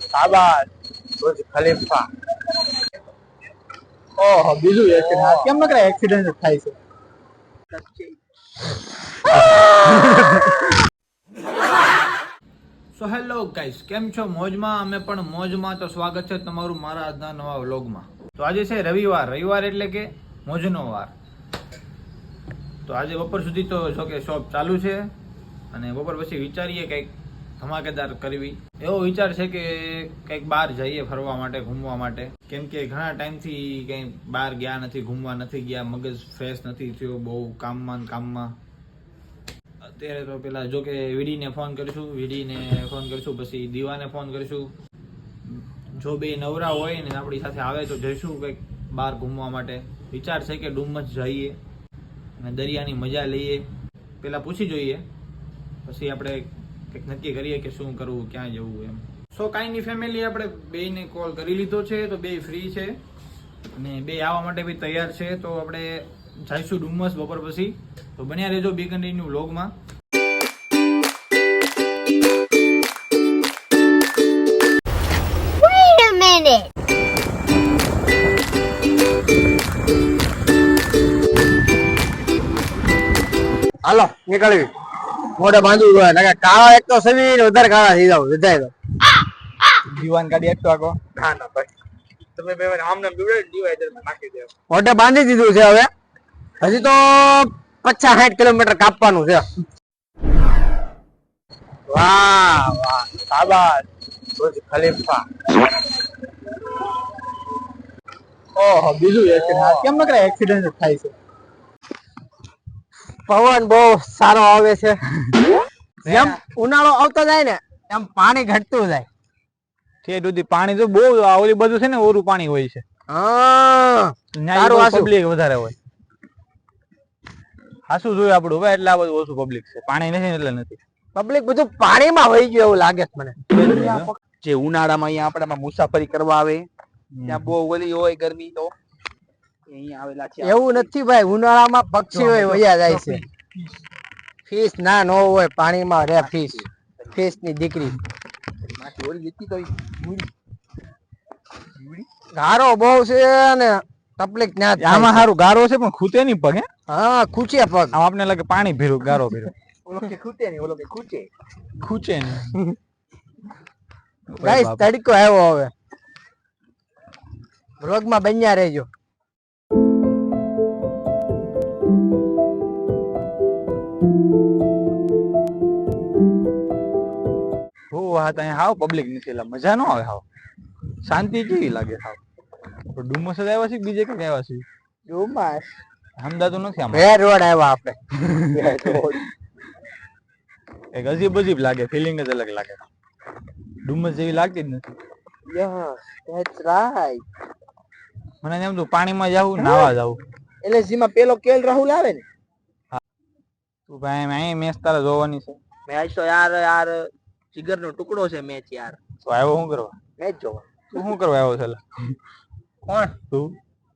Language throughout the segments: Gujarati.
શાબાશ બુર્જ ખલીફા. ઓહો, બીજું એક્સિડન્ટ કેમ નકરે એક્સિડન્ટ થાય છે? સો હેલો ગાઈસ કેમ છો? મોજમાં અમે પણ મોજમાં. તો સ્વાગત છે તમારું મારા આજના નવા વ્લોગમાં. તો આજે છે રવિવાર. રવિવાર એટલે કે મોજનો વાર. તો આજે બપોર સુધી તો જો શોપ ચાલુ છે. અને બપોર પછી વિચારીએ કંઈક ધમાકેદાર કરવી. એવો વિચાર છે કે કંઈક બહાર જઈએ ફરવા માટે, ઘૂમવા માટે. કેમ કે ઘણા ટાઈમથી કંઈ બહાર ગયા નથી, ઘૂમવા નથી ગયા, મગજ ફ્રેશ નથી થયો, બહુ કામમાં ને કામમાં. અત્યારે તો પેલા જો કે વીડીને ફોન કરીશું, વીડીને ફોન કરીશું, પછી દીવાને ફોન કરીશું. જો બે નવરા હોય ને આપણી સાથે આવે તો જઈશું કંઈક બહાર ઘૂમવા માટે. વિચાર છે કે ડુમ્મસ જઈએ અને દરિયાની મજા લઈએ. પેલા પૂછી જોઈએ. પછી આપણે કંઈક નક્કી કરીએ કે શું કરવું ક્યાં જવું એમ. સો કાંઈની ફેમિલી આપણે બેયને કોલ કરી લીધો છે તો બે ફ્રી છે. અને બે આવવા માટે બી તૈયાર છે તો આપણે જઈશું ડુમ્મસ બપોર પછી. તો બન્યા રહેજો બી કન્ટિન્યુ વ્લોગમાં Wait a minute. હાલો નીકળવી. મોઢે બાંધવું હોય નકર કાળા એક તો ને વધારે કાળા થઈ જાવ વધારે તો. દીવાન ગાડી એકસો આખો. ના ના ભાઈ. તમે બે વાર આમ નામ બીવડે ડિવાઈડરમાં નાખી દેવો. મોઢે બાંધી દીધું છે હવે. હજી તો પચાસ સાઠ કિલોમીટર કાપવાનું છે. વાહ વાહ શાબાશ. Burj Khalifa. ઓહો બીજું એક્સિડન્ટ કેમ નકરા એક્સિડન્ટ થાય છે? પવન બહુ સારો આવે છે. જેમ ઉનાળો આવતો જાય ને એમ પાણી ઘટતું જાય. છે દૂધી પાણી તો બહુ ઓલી બધું છે ને ઓરું પાણી હોય છે. હા સારું હાચું. પબ્લિક વધારે હોય. હાસું જોયું આપણું હવે એટલે આ બધું ઓછું પબ્લિક છે. પાણી નથી એટલે નથી. પબ્લિક બધું પાણીમાં વહી ગયું એવું લાગે છે મને. જે ઉનાળામાં અહીંયા આપણામાં મુસાફરી કરવા આવે ત્યાં બહુ ઓલી હોય ગરમી તો. એવું નથી ભાઈ ઉનાળામાં પક્ષીઓ વયા જાય છે. ફિશ ના નો હોય પાણીમાં રે ફિશ. ફિશની દીકરી ગારો બહુ છે ને તકલીફ ના આમાં સારું ગારો છે પણ ખૂતે નહીં પગ હા? ખૂચે પગ. આપને લાગે પાણી ભીરું ગારો ભીરું. ઓલો કે ખૂટે નહીં ઓલો કે ખૂચે. ખૂચે નહીં. ગાઈસ તડકો આવ્યો હવે. વ્લોગમાં બન્યા રહેજો. હો હા અહીંયા હાવ પબ્લિક નથી એટલે મજા ન આવે હાવ. શાંતિ કેવી લાગે હાવ. ડુમસ જ આવ્યા છે બીજે કઈ આવ્યા છે? ડુમસ. સમજાતું નથી આમાં. રોડ આવ્યા આપણે. એક અજીબ અજીબ લાગે ફિલિંગ જ અલગ લાગે. ડુમસ જેવી લાગતી જ નથી. યસ ધેટ્સ રાઈટ મને એમ તું પાણીમાં જાવું નાવા જાવું એટલે જેમાં પેલો કેલ રાહુલ આવે ને? તું ભાઈ મેં મેચ તારે જોવાની છે. મેચ તો યાર યાર જીગર નો ટુકડો છે મેચ યાર. તો આવ્યો શું કરવા? મેચ જોવા. તું શું કરવા આવ્યો છે કોણ? તું?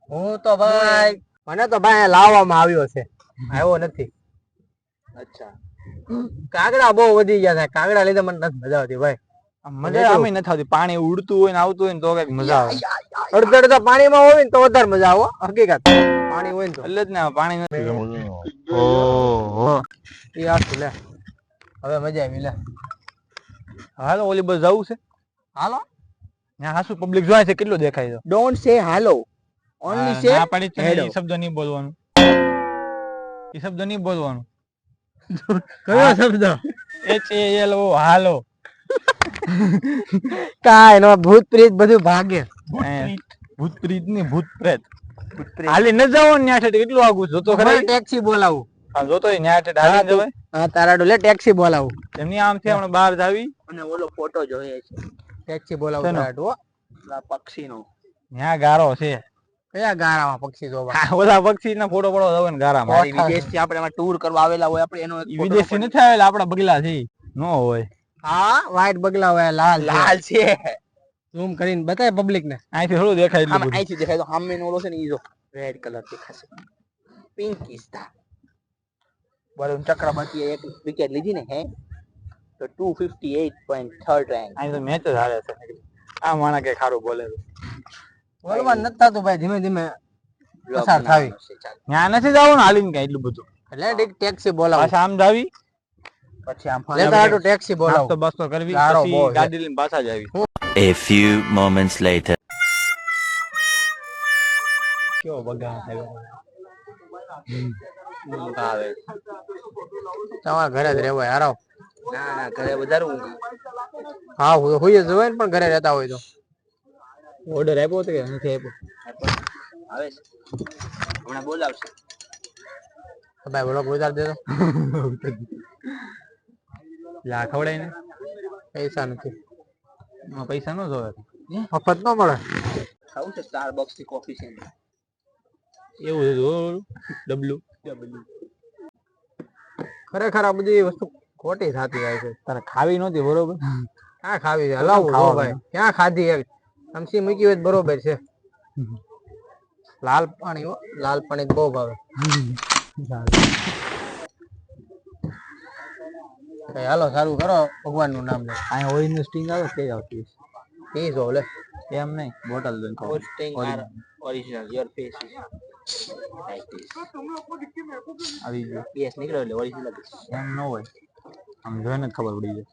હું તો ભાઈ. મને તો ભાઈ લાવવામાં આવ્યો છે. આવ્યો નથી. અચ્છા. કાગડા બહુ વધી ગયા છે. કાગડા લીધે મને નથી મજા આવતી ભાઈ. આમ મજા આમે નથી આવતી. પાણી ઉડતું હોય ને આવતું હોય ને તો કંઈક મજા આવે. અડધા અડધા પાણીમાં હોય ને તો વધારે મજા આવે હકીકત. પાણી હોય ને તો. એટલે જ ને પાણી નથી ઓહો. એ હાચું લે? હવે મજા આવી લે. હાલો ઓલી બસ જવું છે? હાલો. ત્યાં હાસુ પબ્લિક જોવાય છે કેટલું દેખાય છે? ડોન્ટ સે હાલો ઓન્લી સે ના પાડી છે એ શબ્દ નહીં બોલવાનું. એ શબ્દ નહીં બોલવાનું. કયો શબ્દ? એચ એ એલ ઓ હાલો. કા નો ભૂત પ્રેત બધું ભાગે. ભૂત પ્રીતની ભૂત પ્રેત હાલી ન જાવ ને ન્યા કેટલું આગું જોતો ખરા ટેક્સી બોલાવું. હા જોતો હોય ન્યા ઠેઠ હાલી હા, જવાય તારા ડોલે ટેક્સી બોલાવું. એમની આમ છે હમણાં બહાર જાવી. અને ઓલો ફોટો જોઈએ છે. ટેક્સી બોલાવો? તારા ડો પક્ષીનો. ન્યા ગારો છે. કયા ગારામાં પક્ષી જોવા? બધા પક્ષી ના ફોટો પડો ને ગારામાં. આપણે ટૂર કરવા આવેલા હોય આપણે એનો ઈ photo નથી આવેલા આપડા બગલા છે નો હોય. હા વ્હાઈટ બગલા હોય લાલ લાલ છે. ઝૂમ કરીને બતાય પબ્લિક ને. અહીંથી થોડું દેખાય અહીંથી દેખાય તો સામેનો ઓલો છે ને ઈ જો રેડ કલર દેખાશે. પિંક ઇઝ બરાબર ચક્રવર્તીએ એક વિકેટ લીધી ને હે તો two fifty eight point third rank અહીં તો મેચ જ હારે છે આ માણા કે ખારું બોલે બોલવાનું બોલવા નથી થતું ભાઈ ધીમે ધીમે પસાર થાવી. ત્યાં નથી જવાનું હાલીને કઈ એટલું બધું. એટલે એક ટેક્સી બોલાવો. પાછા આમ જાવી. પછી આમ લેતા હાટું ટેક્સી બોલાવો. તો બસ તો કરવી પછી ગાડી લઈને પાછા જ આવી A few moments later. કેવો બગા થયો. આવે તમારા ઘરે જ રહેવાય હારો. ના ના ઘરે વધારે ઊંઘ હા હું હુઈ જ હોય પણ ઘરે રહેતા હોય તો. ઓર્ડર આપ્યો હતો કે નથી આપ્યો? આવે છે. હમણાં બોલાવશે. ભાઈ બોલો ઉતાર દેતો લા ખવડાય ને. પૈસા નથી. પૈસા ન જોવે. મફત ન મળે. ખાવું છે સ્ટારબક્સથી કોફી છે એવું છે ઓલું ડબલું. ખરેખર આ બધી વસ્તુ ખોટી થતી જાય છે. તારે ખાવી નહોતી બરોબર? ક્યાં ખાવી છે? હલાવું જો ભાઈ. ક્યાં ખાધી એક સમસી મૂકી હોય બરોબર છે. લાલ પાણી હો લાલ પાણી બહુ ભાવે. કઈ હાલો સારું કરો. ભગવાનનું નામ લે. અહીંયા નું સ્ટિંગ આવે તે આવતી હશે. પી જો લે એમ નહીં બોટલ લઈને ઓરિજિનલ યોર ફેસ આવી ગયો પીએસ નીકળ્યો એટલે ઓરિજિનલ એમ ન હોય આમ જોઈને જ ખબર પડી જાય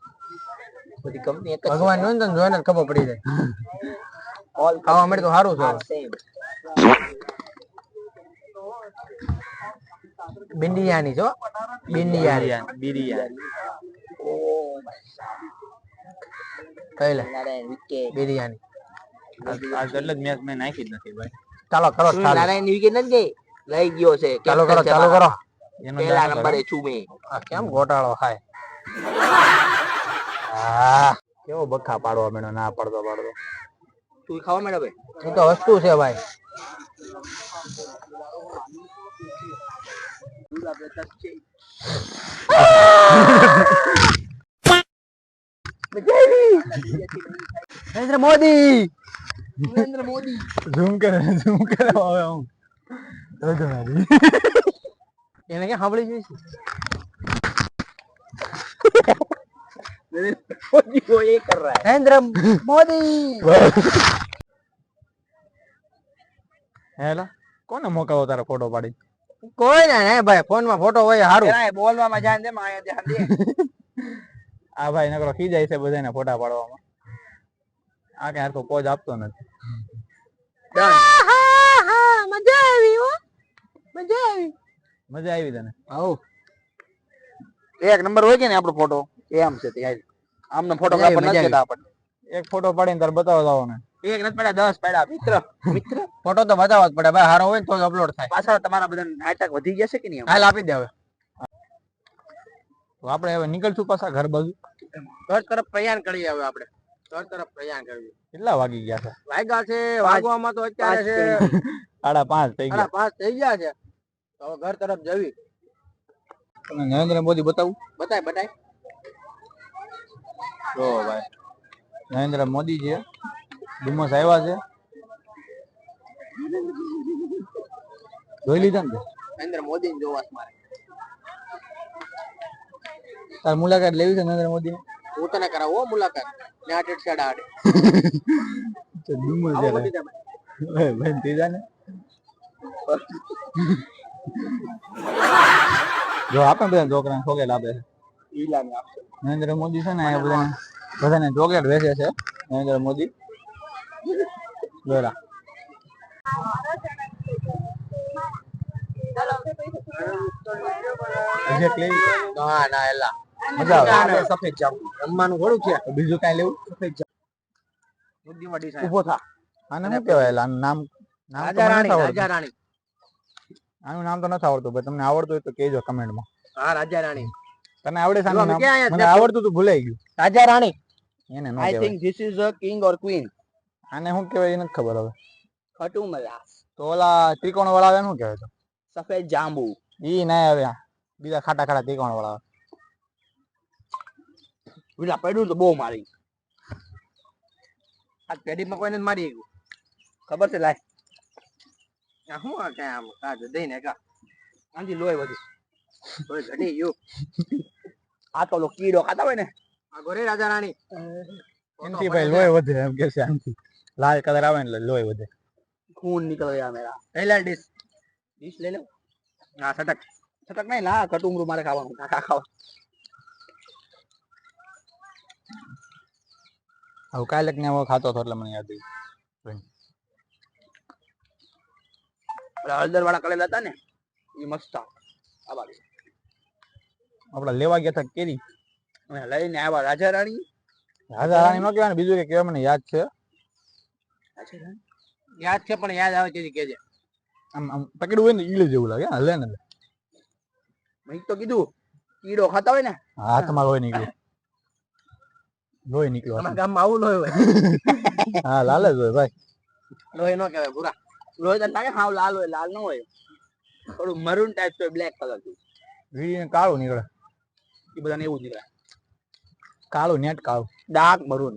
બધી કંપની એક ભગવાનનું તને જોઈને જ ખબર પડી જાય ઓલ ખાવા મળે તો સારું છે બિંડિયાની છો બિંડિયાની બિરિયાની ઓ કઈ લે બિરિયાની વિકેટ બિરયાની આ એટલે જ મેચ મેં નાખી જ નથી ભાઈ ચાલો કરો નારાયણ વિકેટ નથી ગઈ? લઈ ગયો છે. ચાલો કરો ચાલો કરો. એનો પહેલા નંબરે છું મેં. કેમ ગોટાળો હાય હા. કેવો બખા પાડવા મેળો ના પડતો પાડતો. તું ખાવા મેડો ભાઈ? તો વસ્તુ છે ભાઈ. નરેન્દ્ર મોદી. નરેન્દ્ર મોદી ઝૂમ કરે ઝૂમ કરે હવે હું તો એને કે સાંભળી જોઈશ મોદી કો એ કર રહા હે નરેન્દ્ર મોદી હેલા કોને મોકાવો તારો ફોટો પાડી કોઈ ના નહીં ભાઈ ફોનમાં ફોટો હોય સારું બોલવામાં ધ્યાન દે માં આ ભાઈ નકરો ખી જાય છે બધાને ફોટા પાડવામાં આ કે હરખો પોજ આપતો નથી. મજા આવી હો. મજા આવી. મજા આવી તને. આવો. એક નંબર હોય કે ને આપણો ફોટો એમ છે તે આમનો ફોટો મજા નથી કેતા આપણને. એક ફોટો પાડીને તારે બતાવો જાવ ને. એક નથી પડ્યા દસ પડ્યા. મિત્ર મિત્ર. ફોટો તો બતાવવા જ પડે. ભાઈ સારો હોય ને તો જ અપલોડ થાય. પાછા તમારા બધા નાટક વધી છે કે નહીં? હાલ આપી દે હવે. તો આપણે હવે નીકળશું પાછા ઘર બાજુ. ઘર તરફ પ્રયાણ કરીએ હવે આપણે. ઘર તરફ પ્રયાણ કરીએ કેટલા વાગી ગયા છે? વાગ્યા છે વાગવામાં તો અત્યારે છે સાડા પાંચ થઈ ગયા. પાંચ થઈ ગયા છે. તો હવે ઘર તરફ જવી. નરેન્દ્ર મોદી બતાવું? બતાય બતાય. જો ભાઈ નરેન્દ્ર મોદી છે ડુમસ આવ્યા છે. જોઈ લીધા ને નરેન્દ્ર મોદી ને જોવા મારે. તાર મુલાકાત લેવી છે નરેન્દ્ર મોદી હું તને કરાવો મુલાકાત. આટે છેડા આડે ડુમસ આવો જરા. ઓય, ભાઈ તે જાને જો આપણે બધા છોકરાને ચોકલેટ આપે છે. ઈલાને આપશે નરેન્દ્ર મોદી છે ને એ બધાને બધાને ચોકલેટ વેચે છે. નરેન્દ્ર મોદી. બરા. ના ના એલા. મજા આવે. સફેદ જાંબુ. રમવાનું થોડું છે. બીજું કાંઈ લેવું? બુદ્ધિમાં ડિઝાઇન ઊભો થા. આને શું કહેવાય? નામ નામ તો રાજા રાણી આવડતું. આનું નામ તો નથી આવડતું ભાઈ તમને આવડતું હોય તો કહેજો કમેન્ટમાં. હા રાજા રાણી. તને આવડે નામ? મને આવડતું તું ભૂલાઈ ગયું. રાજા રાણી. એને ન I think this is a king or queen આને શું કહેવાય એ નથી ખબર હવે. ખટું મલાસ તો ઓલા ત્રિકોણ વાળા આવે શું કહેવાય તો? સફેદ જાંબુ. ઈ ના આવે બીજા ખાટા ખાટા ત્રિકોણ વાળા આવે. વિલા પડ્યું તો બહુ મારી આ પેઢીમાં કોઈને મારી ગયું ખબર છે લાય આ શું આ કઈ આમ આ જઈ ને કા આંધી લોહી વધી લોહી ઘટી ગયું આ તો કીડો ખાતા હોય ને આ ગોરે રાજા રાણી એમથી ભાઈ લોહી વધે એમ કે છે આમથી લાલ કલર આવે ને લોહી વધે ખૂન નીકળે યાર મેરા એલા ડીશ ડીશ લઈ લો હા સટક સટક નહીં લા કટુંગરું મારે ખાવાનું કાકા ખાવા હવે કાલે ને હવે ખાતો હતો એટલે મને યાદ આવ્યું હળદર વાળા કરેલા હતા ને એ મસ્ત હતા. આ આપડે લેવા ગયા હતા કેરી? લઈને આવ્યા રાજા રાણી રાજા રાણી નો કહેવાય ને બીજું કે કહેવાય મને યાદ છે. યાદ છે પણ યાદ આવે તેથી કેજે આમ આમ પકડ્યું હોય ને ઈલે જેવું લાગે હલે ને મેં તો કીધું કીડો ખાતા હોય ને. હાથમાં હોય નીકળ્યું લોહી નીકળ્યો અમારા. ગામમાં આવું લોહી હોય? હા લાલ જ હોય ભાઈ. લોહી નો કહેવાય ભૂરા. લોહી તો લાગે હાવ લાલ હોય લાલ ન હોય? થોડું મરૂન ટાઈપ હોય બ્લેક કલરથી. વીડીને કાળું નીકળે. એ બધાને એવું જ નીકળે. કાળું નેટ કાળું. ડાર્ક મરૂન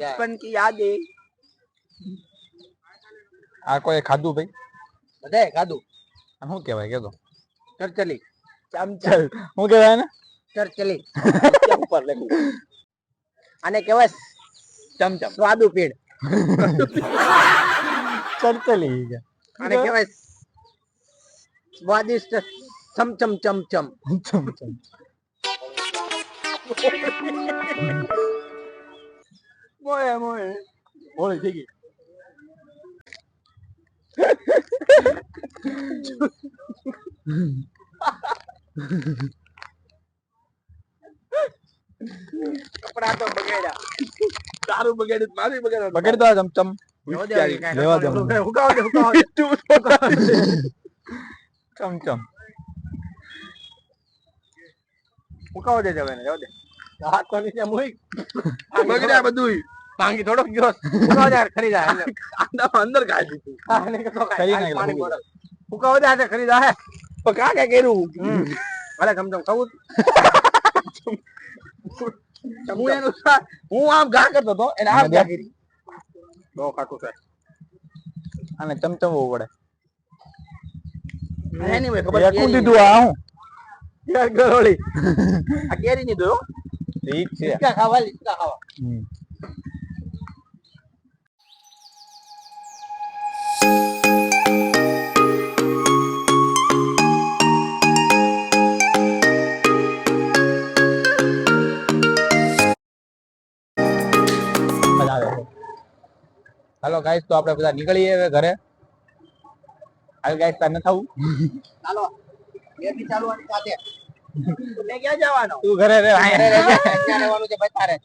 बचपन की यादें આ કોઈ ખાધું ભાઈ બધાએ ખાધું આ શું કહેવાય કેતો ચરચલી चमचम શું કહેવાય ને ચરચલી क्या ऊपर देखो આને કહેવાય चमचम સ્વાદુ પીડ ચરચલી કે આને કહેવાય સ્વાદિષ્ટ ચમચમ ચમચમ ચમ Mole, mole. Mole, tiki. કપડા તો બગાડ્યા તારું બગાડ્યું મારું બગાડ્યું બગાડતા ચમચમ લેવા દે હુકાવજે હુકાવજે ચમચમ હુકાવજે જવાને જવા દે હાથ કોની છે મુઈ બગડ્યા બધું ભાંગી થોડોક ગયો હુકાવો જાય હે. અંદર કાઢી દીધું લે. બોટલ. દે, ખરીદા હે. પણ કા કે કર્યું ભલે કમ તમ કહું હું એનું હું આમ ઘા કરતો હતો એને આમ ઘા કરી બહુ ખાટું છે આને ચમચમવું પડે Anyway, ખબર એકું દીધું આ હું યાર, ગરોળી. આ કેરી ની દો ઠીક છે ખાવા, હિંચકા ખાવા. હમ. મજા આવે છે. હાલો ગાઈસ તો આપણે બધા નીકળીએ હવે ઘરે. હાલ ગાઈસ તાર ન થવું ચાલો બેથી ચાલવાની સાથે. મેં ક્યાં જવાનો? તું ઘરે રે રહેવાનું છે? ભાઈ તારે.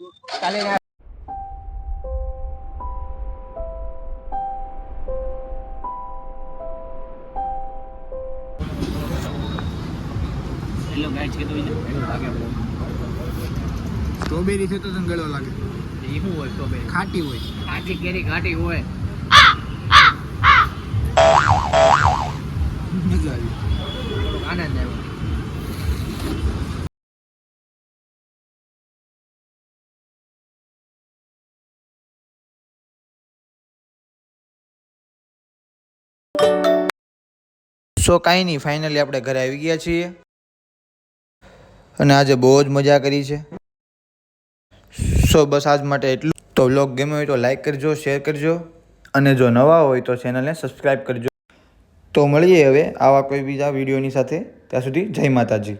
સ્ટ્રોબેરી છે તો તને ગળો લાગે. એ શું હોય સ્ટ્રોબેરી? ખાટી હોય. કાચી કેરી ખાટી હોય. મજા આવી. આનંદ આવ્યો. સો કાંઈ નહીં ફાઇનલી આપણે ઘરે આવી ગયા છીએ. અને આજે બહુ જ મજા કરી છે. સો બસ આજ માટે એટલું તો વ્લોગ ગમ્યો હોય તો લાઈક કરજો શેર કરજો અને જો નવા હોય તો ચેનલને સબસ્ક્રાઈબ કરજો. તો મળીએ હવે આવા કોઈ બીજા વિડીયોની સાથે. ત્યાં સુધી જય માતાજી.